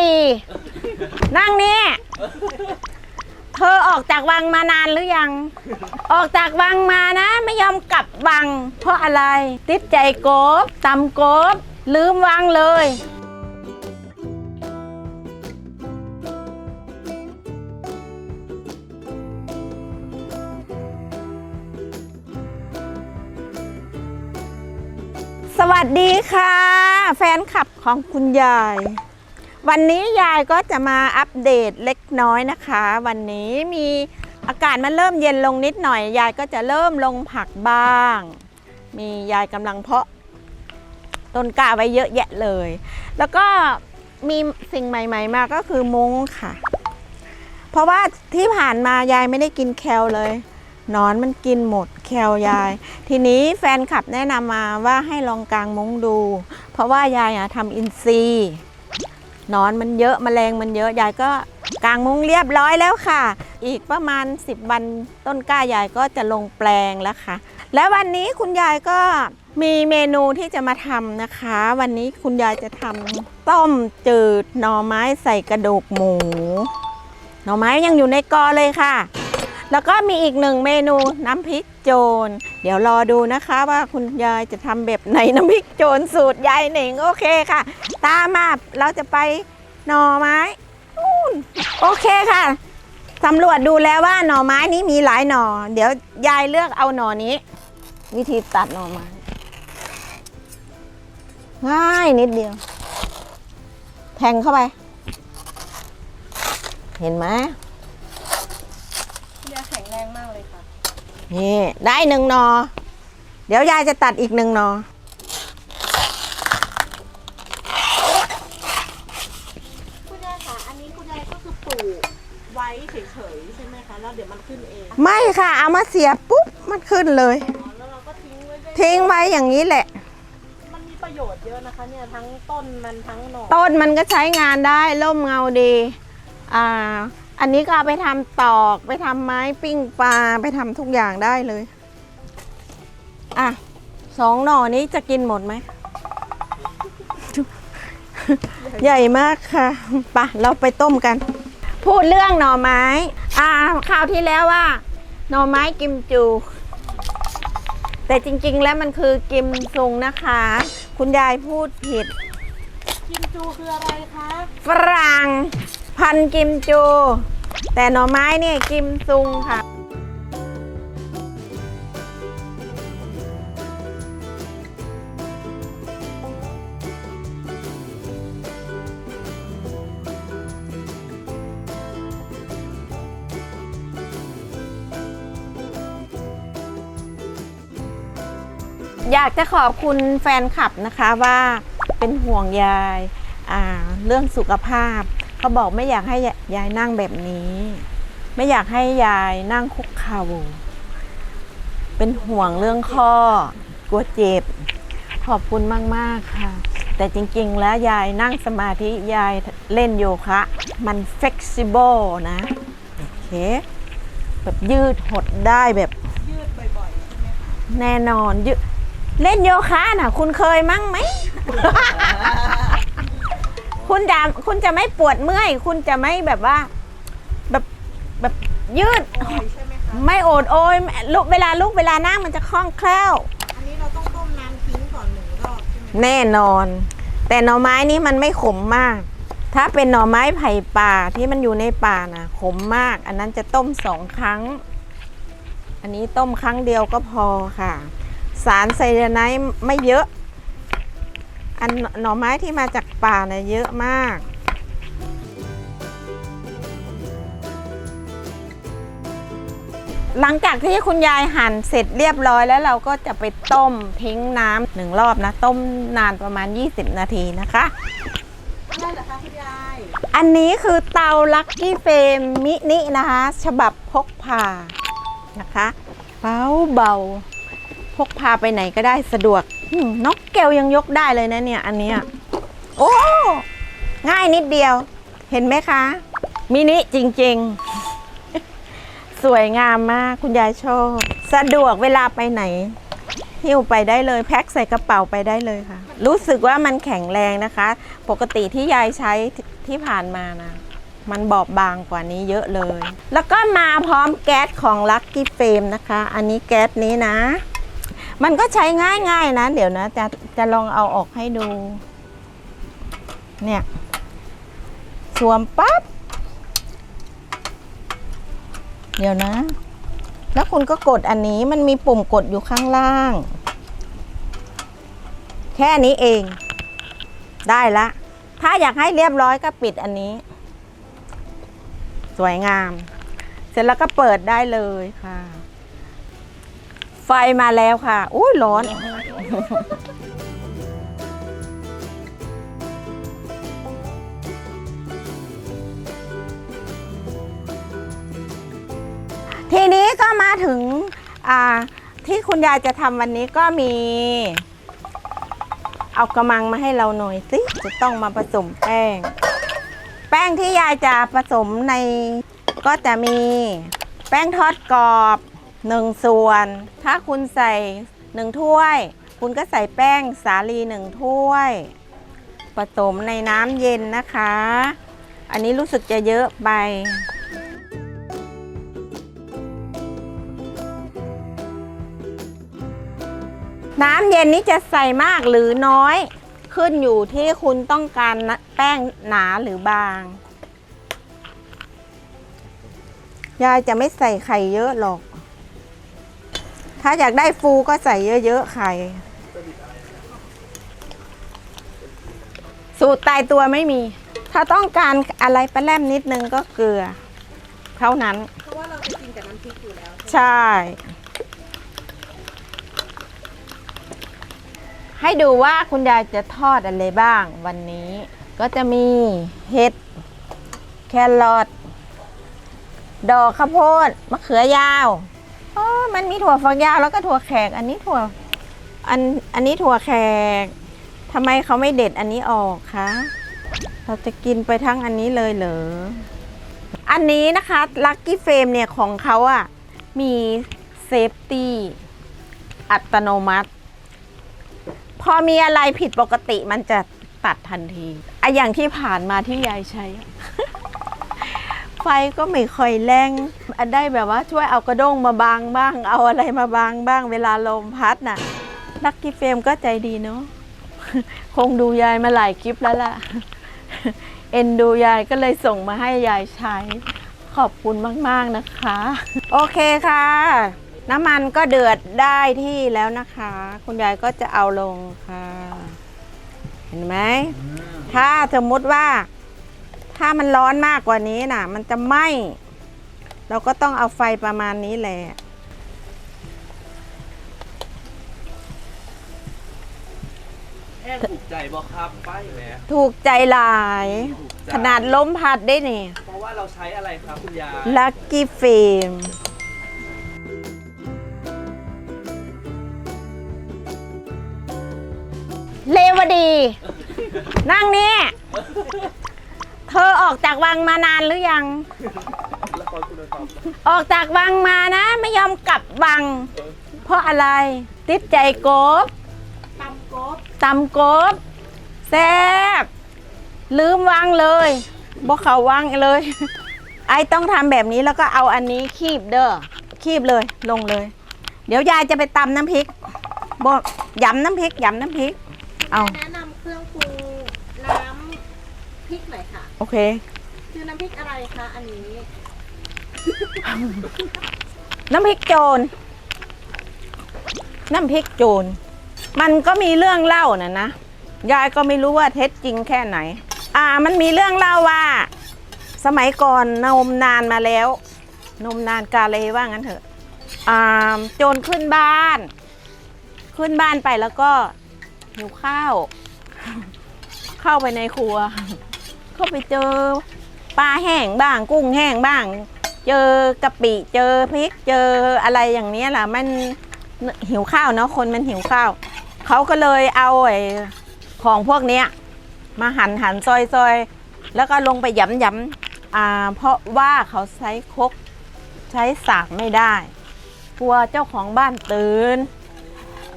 ดี นั่งนี่ เธอออกจากวังมานานหรือยัง ออกจากวังมานะ ไม่ยอมกลับวัง เพราะอะไร ติดใจโกบตำโกบ ลืมวังเลยสวัสดีค่ะ แฟนคลับของคุณยาย วันนี้ยายก็จะมาอัปเดตเล็กน้อยนะคะ วันนี้มีอากาศมันเริ่มเย็นลงนิดหน่อย ยายก็จะเริ่มลงผักบ้าง มียายกำลังเพาะต้นกล้าไว้เยอะแยะเลย แล้วก็มีสิ่งใหม่ ๆ มาก็คือมุ้งค่ะ เพราะว่าที่ผ่านมายายไม่ได้กินแคลเลยนอนมันกินหมดแคลยาย ทีนี้แฟนคลับแนะนำมาว่าให้ลองกางมุ้งดู เพราะว่ายายอะทำอินทรีย์ นอนมันเยอะแมลงมันเยอะยายก็กางมุ้งเรียบร้อยแล้วค่ะ อีกประมาณ 10 วันต้นกล้ายายก็จะลงแปลงแล้วค่ะ และวันนี้คุณยายก็มีเมนูที่จะมาทำนะคะ วันนี้คุณยายจะทำต้มจืดหน่อไม้ใส่กระดูกหมู หน่อไม้ยังอยู่ในกอเลยค่ะ แล้วก็มีอีกหนึ่งเมนูน้ำพริกโจร เดี๋ยวรอดูนะคะว่าคุณยายจะทำแบบไหนน้ำพริกโจรสูตรยายหนิงโอเคค่ะ ตามมาเราจะไปหน่อไม้โอเคค่ะสำรวจดูแล้วว่าหน่อไม้นี้มีหลายหน่อ เดี๋ยวยายเลือกเอาหน่อนี้ วิธีตัดหน่อไม้ง่ายนิดเดียว แทงเข้าไป เห็นไหม แข็งแรงมากเลยค่ะ นี่ได้หนึ่งหนอ เดี๋ยวยายจะตัดอีกหนึ่งหนอ คุณยายค่ะอันนี้คุณยายก็คือปลูกไว้เฉยๆใช่ไหมคะ แล้วเดี๋ยวมันขึ้นเองไม่ค่ะ เอามาเสียบปุ๊บ มันขึ้นเลย อ๋อแล้วเราก็ทิ้งไว้ได้ทิ้งไว้อย่างนี้แหละ มันมีประโยชน์เยอะนะคะเนี่ยทั้งต้นมันทั้งหน่อต้นมันก็ใช้งานได้ร่มเงาดี อ่า อันนี้ก็เอาไปทำตอกไปทำไม้ปิ้งปลาไปทำทุกอย่างได้เลย อะสองหน่อนี้จะกินหมดไหม ใหญ่มากค่ะไปะเราไปต้มกัน พูดเรื่องหน่อไม้ อ่าคราวที่แล้วว่า หน่อไม้กิมจู แต่จริงๆแล้วมันคือกิมซุงนะคะ คุณยายพูดผิด กิมจูคืออะไรคะ ฝรั่ง พันธุ์กิมจู แต่หน่อไม้เนี่ยกิมซุงค่ะ อยากจะขอบคุณแฟนคลับนะคะว่าเป็นห่วงยาย อ่า เรื่องสุขภาพ เขาบอกไม่อยากให้ยายนั่งแบบนี้ ไม่อยากให้ยายนั่งคุกเข่าเป็นห่วงเรื่องข้อกลัวเจ็บ ขอบคุณมาก ๆ ค่ะ แต่จริง ๆ แล้วยายนั่งสมาธิยายเล่นโยคะ มัน flexible นะ โอเค แบบยืดหดได้แบบ ยืดบ่อยๆใช่ไหมคะแน่นอนยืเล่นโยคะนะคุณเคยมั้งไหม คุณจะคุณจะไม่ปวดเมื่อย คุณจะไม่แบบว่า แบบแบบยืดบ่อยใช่ไหมคะไม่โอดโอยลุกเวลาลุกเวลานั่งมันจะคล่องแคล่ว อันนี้เราต้องต้มน้ำทิ้งก่อนหนึ่งรอบใช่ไหมแน่นอน แต่หน่อไม้นี้มันไม่ขมมาก ถ้าเป็นหน่อไม้ไผ่ป่าที่มันอยู่ในป่านะขมมาก อันนั้นจะต้มสองครั้ง อันนี้ต้มครั้งเดียวก็พอค่ะ สารไซยาไนด์ไม่เยอะ อันหน่อไม้ที่มาจากป่าเนะ่ยเยอะมากหลังจากที่คุณยายหั่นเสร็จเรียบร้อยแล้วเราก็จะไปต้มทิ้งน้ำหนึ่งรอบนะ ต้มนานประมาณ 20 นาทีนะคะได้เหรอคะคุณยาย อันนี้คือเตาลักกี้เฟมมินินะคะ ฉบับพกพานะคะเบาเบาๆพ กพาไปไหนก็ได้สะดวกนกแก้วยังยกได้เลยนะเนี่ย อันเนี้ยโอ้ ง่ายนิดเดียว เห็นไหมคะ มินิจริง ๆ สวยงามมากคุณยายชอบ สะดวกเวลาไปไหนหิ้วไปได้เลยแพ็คใส่กระเป๋าไปได้เลยค่ะ รู้สึกว่ามันแข็งแรงนะคะ ปกติที่ยายใช้ที่ที่ผ่านมานะ มันบอบบางกว่านี้เยอะเลย แล้วก็มาพร้อมแก๊สของ Lucky Frame นะคะ อันนี้แก๊สนี้นะ มันก็ใช้ง่ายๆนะ เดี๋ยวนะ จะจะลองเอาออกให้ดู เนี่ย สวมปั๊บ เดี๋ยวนะ แล้วคุณก็กดอันนี้มันมีปุ่มกดอยู่ข้างล่าง แค่นี้เอง ได้ละ ถ้าอยากให้เรียบร้อยก็ปิดอันนี้ สวยงาม เสร็จแล้วก็เปิดได้เลยค่ะ ฟมาแล้วค่ะ อุ้ยร้อน ทีนี้ก็มาถึงอ่าที่คุณยายจะทำวันนี้ก็มี เอากระมังมาให้เราหน่อยสิ จะต้องมาผสมแป้ง แป้งที่ยายจะผสมในก็จะมีแป้งทอดกรอบ หนึ่งส่วน ถ้าคุณใส่หนึ่งถ้วย คุณก็ใส่แป้งสาลีหนึ่งถ้วยผสมในน้ำเย็นนะคะ อันนี้รู้สึกจะเยอะไป น้ำเย็นนี้จะใส่มากหรือน้อย ขึ้นอยู่ที่คุณต้องการแป้งหนาหรือบาง ยายจะไม่ใส่ไข่เยอะหรอก ถ้าอยากได้ฟูก็ใส่เยอะๆไข่ สูตรตายตัวไม่มี ถ้าต้องการอะไรปลาแรมนิดนึงก็เกลือ เท่านั้น เพราะว่าเราจะกินกับน้ำพริกอยู่แล้ว ใช่ ให้ดูว่าคุณยายจะทอดอะไรบ้างวันนี้ ก็จะมีเห็ด แครอทดอกข้าวโพดมะเขือยาว อ๋อมันมีถั่วฝักยาวแล้วก็ถั่วแขก อันนี้ถั่ว อัน อันนี้ถั่วแขกทำไมเขาไม่เด็ดอันนี้ออกคะ เราจะกินไปทั้งอันนี้เลยเหรอ อันนี้นะคะลัคกี้เฟรมเนี่ยของเขาอะ่ะ มีเซฟตี้อัตโนมัติ พอมีอะไรผิดปกติมันจะตัดทันทีอะอย่างที่ผ่านมาที่ยายใช้ ไฟก็ไม่ค่อยแรงอันได้แบบว่าช่วยเอากระด้งมาบางบ้าง เอาอะไรมาบางบ้าง เวลาลมพัดน่ะลักกี้เฟมก็ใจดีเนาะคงดูยายมาหลายคลิปแล้วล่ะ เอ็นดูยายก็เลยส่งมาให้ยายใช้ ขอบคุณมาก ๆ นะคะ โอเคค่ะ น้ำมันก็เดือดได้ที่แล้วนะคะ คุณยายก็จะเอาลงค่ะ เห็นไหม ถ้าสมมติว่า ถ้ามันร้อนมากกว่านี้น่ะ มันจะไหม้ เราก็ต้องเอาไฟประมาณนี้แหละแค่ถูกใจบ่ครับป้ายแหมถูกใจหลาย ถูกใจขนาดล้มพัดได้นี่เพราะว่าเราใช้อะไรครับคุณยาย ลัคกี้เฟมเลวดี นั่งนี่ เธอออกจากวังมานานหรือยังละครคุณธรรมออกจากวังมานะ ไม่ยอมกลับวัง เพราะอะไร ติดใจโกบตำกบตำโกบแซ่บลืมวางเลยบอกเขาวางเลย ไอ้ต้องทำแบบนี้แล้วก็เอาอันนี้คีบเด้อคีบเลยลงเลย เดี๋ยวยายจะไปตำน้ำพริกบอกยำน้ำพริกยำน้ำพริก เอาแนะนำเครื่องปรุงน้ำพ ริกหน่อยค่ะ โอเค คือน้ำพริกอะไรคะอันนี้ น้ำพริกโจร น้ำพริกโจร มันก็มีเรื่องเล่านะนะ ยายก็ไม่รู้ว่าเท็จจริงแค่ไหน อ่า มันมีเรื่องเล่าว่า สมัยก่อนนมนานมาแล้ว นมนานกาเลยว่างั้นเถอะ อ่า โจรขึ้นบ้าน ขึ้นบ้านไปแล้วก็หิวข้าว เข้าไปในครัว เข้าไปเจอปลาแห้งบ้าง กุ้งแห้งบ้าง เจอกะปิเจอพริกเจออะไรอย่างนี้ยล่ะมันหิวข้าวเนาะคนมันหิวข้าวเขาก็เลยเอาไอ้ของพวกเนี้ยมาหั่นหั่นซอยซอยแล้วก็ลงไปหยำหยำอ่าเพราะว่าเขาใช้คกใช้สากไม่ได้กลัวเจ้าของบ้านตื่น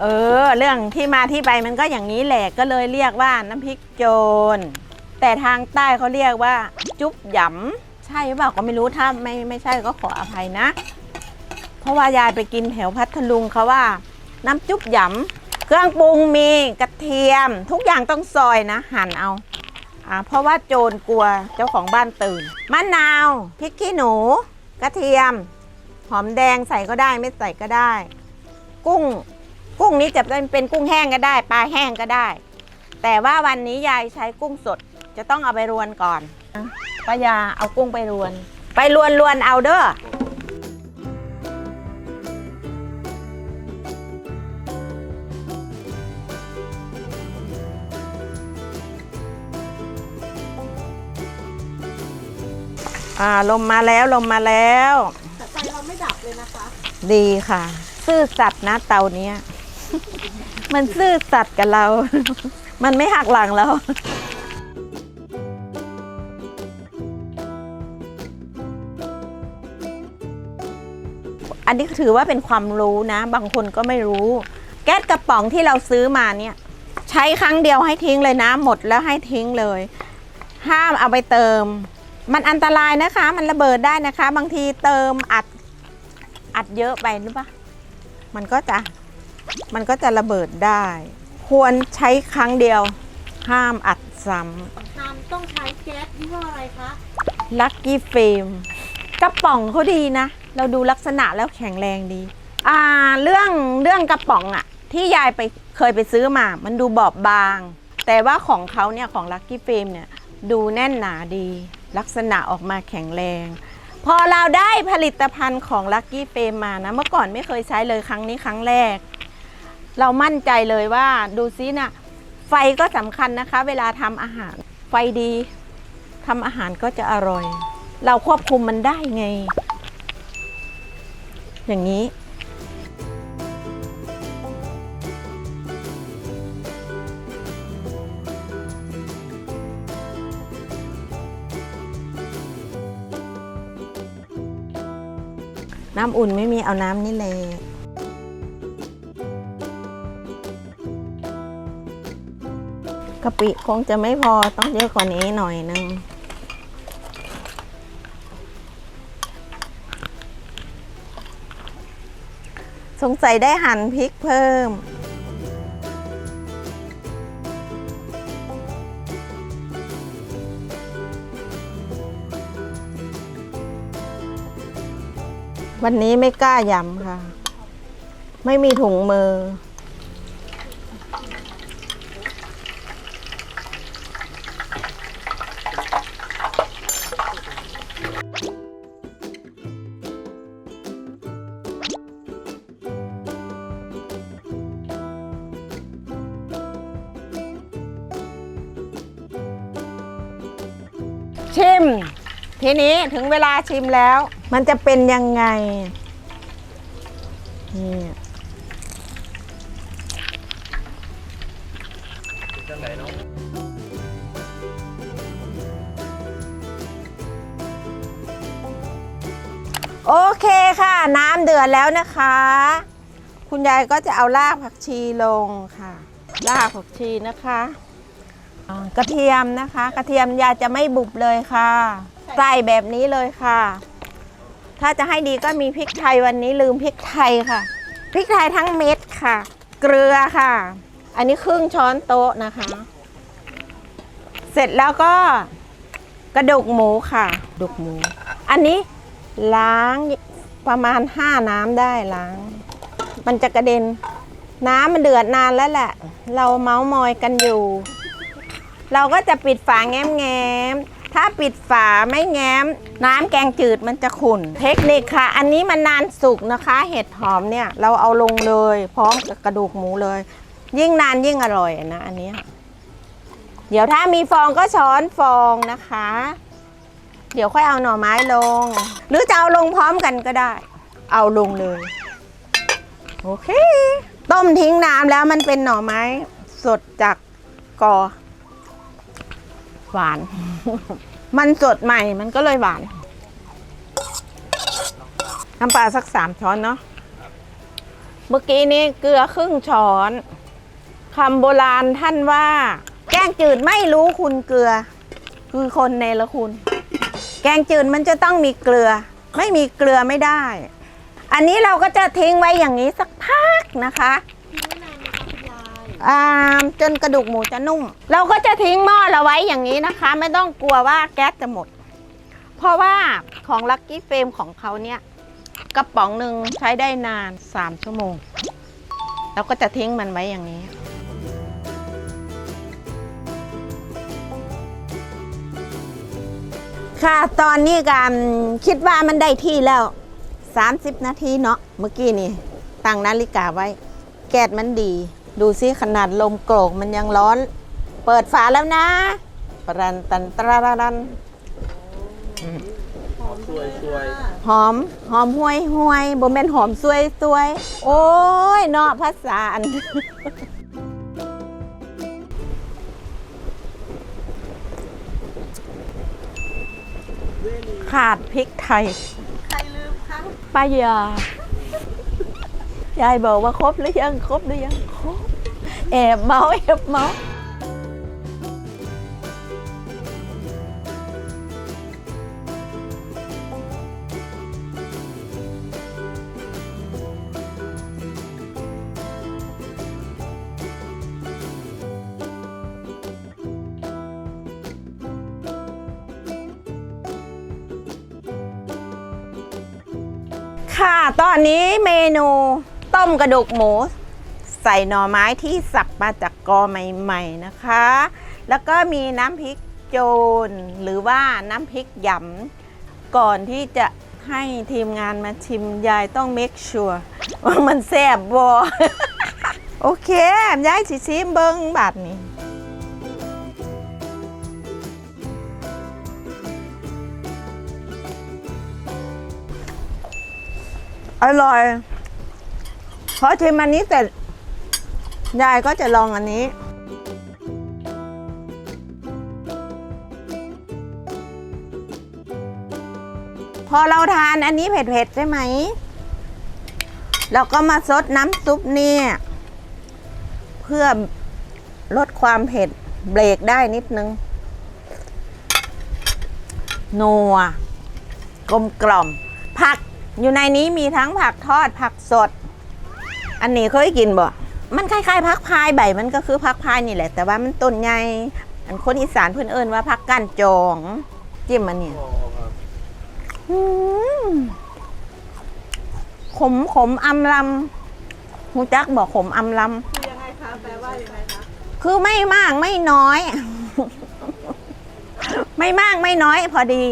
เออ เรื่องที่มาที่ไปมันก็อย่างนี้แหละก็เลยเรียกว่าน้ำพริกโจร แต่ทางใต้เขาเรียกว่า จุ๊บหยำใช่หรือเปล่าก็ไม่รู้ถ้าไม่ไม่ใช่ก็ขออภัยนะ เพราะว่ายายไปกินแถวพัทลุงเขาว่า น้ำจุ๊บหยำเครื่องปรุงมีกระเทียม ทุกอย่างต้องซอยนะ หั่นเอาอ่าเพราะว่าโจรกลัวเจ้าของบ้านตื่นมะนาวพริกขี้หนู กระเทียม หอมแดงใส่ก็ได้ไม่ใส่ก็ได้ กุ้ง กุ้งนี้จะเป็นกุ้งแห้งก็ได้ ปลาแห้งก็ได้ แต่ว่าวันนี้ยายใช้กุ้งสด จะต้องเอาไปรวนก่อนป้ายาเอากุ้งไปรวน ไปรวนรวนเอาเด้ออ่าลมมาแล้วลมมาแล้วแต่ไฟเราไม่ดับเลยนะคะ ดีค่ะ ซื่อสัตย์นะเตาเนี้ย มันซื่อสัตย์กับเรา มันไม่หักหลังเรา อันนี้ถือว่าเป็นความรู้นะ บางคนก็ไม่รู้ แก๊สกระป๋องที่เราซื้อมาเนี่ย ใช้ครั้งเดียวให้ทิ้งเลยนะ หมดแล้วให้ทิ้งเลย ห้ามเอาไปเติม มันอันตรายนะคะ มันระเบิดได้นะคะ บางทีเติมอัดอัดเยอะไปหรือปะมันก็จะมันก็จะระเบิดได้ ควรใช้ครั้งเดียว ห้ามอัดซ้ทานต้องใช้แก๊สยี่ห้ออะไรคะำลักกี้เฟมกระป๋องเขาดีนะ เราดูลักษณะแล้วแข็งแรงดี อ่าเรื่องเรื่องกระป๋องอะที่ยายไปเคยไปซื้อมา มันดูบอบบาง แต่ว่าของเขาเนี่ยของลักกี้เฟมเนี่ยดูแน่นหนาดี ลักษณะออกมาแข็งแรง พอเราได้ผลิตภัณฑ์ของ Lucky f a m e มานะ เมื่อก่อนไม่เคยใช้เลยครั้งนี้ครั้งแรก เรามั่นใจเลยว่าดูซินะไฟก็สำคัญนะคะ เวลาทำอาหาร ไฟดีทำอาหารก็จะอร่อย เราควบคุมมันได้ไง อย่างนี้ น้ำอุ่นไม่มีเอาน้ำนี่เลยกะปิคงจะไม่พอต้องเยอะกว่านี้หน่อยนึง สงสัยได้หั่นพริกเพิ่ม วันนี้ไม่กล้ายำค่ะ ไม่มีถุงมือ ชิม ทีนี้ถึงเวลาชิมแล้ว มันจะเป็นยังไงนี่จังไหนเนาะโอเคค่ะ น้ำเดือดแล้วนะคะ คุณยายก็จะเอารากผักชีลงค่ะ รากผักชีนะคะ กระเทียมนะคะ กระเทียมยายจะไม่บุบเลยค่ะ ใส่แบบนี้เลยค่ะ ถ้าจะให้ดีก็มีพริกไทยวันนี้ลืมพริกไทยค่ะ พริกไทยทั้งเม็ดค่ะ เกลือค่ะ อันนี้ครึ่งช้อนโต๊ะนะคะ เสร็จแล้วก็กระดูกหมูค่ะกระดูกหมู อันนี้ล้างประมาณห้าน้ำได้ล้าง มันจะกระเด็น น้ำมันเดือดนานแล้วแหละ เราเมาส์มอยกันอยู่ เราก็จะปิดฝาแง้มๆ ถ้าปิดฝาไม่แง้ม น้ำแกงจืดมันจะขุ่น เทคนิคค่ะ อันนี้มันนานสุกนะคะ เห็ดหอมเนี่ยเราเอาลงเลย พร้อมกับกระดูกหมูเลย ยิ่งนานยิ่งอร่อยนะอันนี้ เดี๋ยวถ้ามีฟองก็ช้อนฟองนะคะ เดี๋ยวค่อยเอาหน่อไม้ลง หรือจะเอาลงพร้อมกันก็ได้ เอาลงเลย โอเค ต้มทิ้งน้ำแล้วมันเป็นหน่อไม้สดจากกอ หวาน มันสดใหม่มันก็เลยหวาน น้ำปลาสักสามช้อนเนาะ เมื่อกี้นี้เกลือครึ่งช้อนคำโบราณท่านว่า แกงจืดไม่รู้คุณเกลือ คือคนเนรคุณ แกงจืดมันจะต้องมีเกลือ ไม่มีเกลือไม่ได้ อันนี้เราก็จะทิ้งไว้อย่างนี้สักพักนะคะ อ่าจนกระดูกหมูจะนุ่ม เราก็จะทิ้งหม้อเราไว้อย่างนี้นะคะ ไม่ต้องกลัวว่าแก๊สจะหมด เพราะว่าของลั c กี้เฟ m ของเขาเนี่ยกระป๋องหนึ่งใช้ได้นาน 3 ชั่วโมง เราก็จะทิ้งมันไว้อย่างนี้ ค่ะตอนนี้กันคิดว่ามันได้ที่แล้ว 30 นาทีเนาะเมื่อกี้นี่ตั้งนาฬิกาไว้ แก๊สมันดี ดูซิขนาดลมโกรกมันยังร้อน เปิดฝาแล้วนะปรันตันตรารันหอมสวยสวยค่ะหอมหอมห้วยห้วยบ่แม่นหอมซวยซวยโอ้ยเนาะภาษาอันขาดพริกไทย ใครลืมคะป้ายา ยายบอกว่าครบหรือยังครบหรือยังครบแอบเมาแอบเมาค่ะ ตอนนี้เมนู มกระดูกหมู ใส่หน่อไม้ที่สับมาจากกอใหม่ๆนะคะ แล้วก็มีน้ำพริกโจนหรือว่าน้ำพริกหยำก่อนที่จะให้ทีมงานมาชิมยายต้องเมคชัวร์ว่ามันแซ่บบอโอเคยายสิชิมเบิ้งบาทนี้อร่อย พอชิมอันนี้เสร็จยายก็จะลองอันนี้ พอเราทานอันนี้เผ็ดๆใช่ไหม เราก็มาซดน้ำซุปเนี่ย เพื่อลดความเผ็ดเบรกได้นิดนึงนัวกลมกล่อม ผักอยู่ในนี้มีทั้งผักทอดผักสด อันนี้เคยกินบ่ มันคล้ายๆผักพายใบมันก็คือผักพายนี่แหละ แต่ว่ามันต้นใหญ่อันคนอีสานเพื่อนเอิ้นว่าผักก้านจอง จิ้มมันเนี่ยพอครับอืมขมขมอำลำหูจักบอกขมอำลคือยังไงคะแปลว่ายังไงคะำคือไม่มากไม่น้อย ไม่มากไม่น้อย พอดี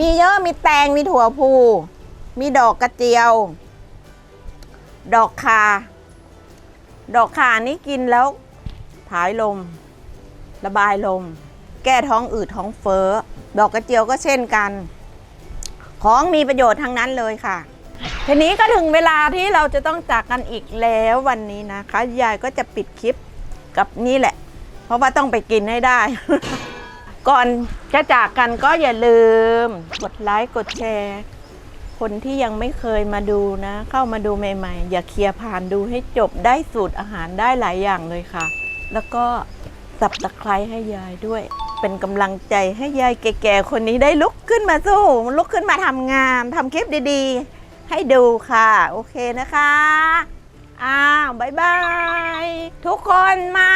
มีเยอะมีแตงมีถั่วพู มีดอกกระเจียว ดอกคา ดอกคานี่กินแล้วผายลม ระบายลม แก้ท้องอืดท้องเฟ้อ ดอกกระเจียวก็เช่นกัน ของมีประโยชน์ทั้งนั้นเลยค่ะ ทีนี้ก็ถึงเวลาที่เราจะต้องจากกันอีกแล้ววันนี้นะคะ ยายก็จะปิดคลิปกับนี่แหละ เพราะว่าต้องไปกินให้ได้ ก่อนจะจากกันก็อย่าลืม กดไลค์กดแชร์ คนที่ยังไม่เคยมาดูนะ เข้ามาดูใหม่ๆ อย่าเคลียร์ผ่านดูให้จบได้สูตรอาหารได้หลายอย่างเลยค่ะ แล้วก็สับตะไคร้ให้ยายด้วย เป็นกำลังใจให้ยายแก่ๆคนนี้ได้ลุกขึ้นมาสู้ลุกขึ้นมาทำงานทำคลิปดีๆ ให้ดูค่ะ โอเคนะคะ อ้าวบายบาย ทุกคนมา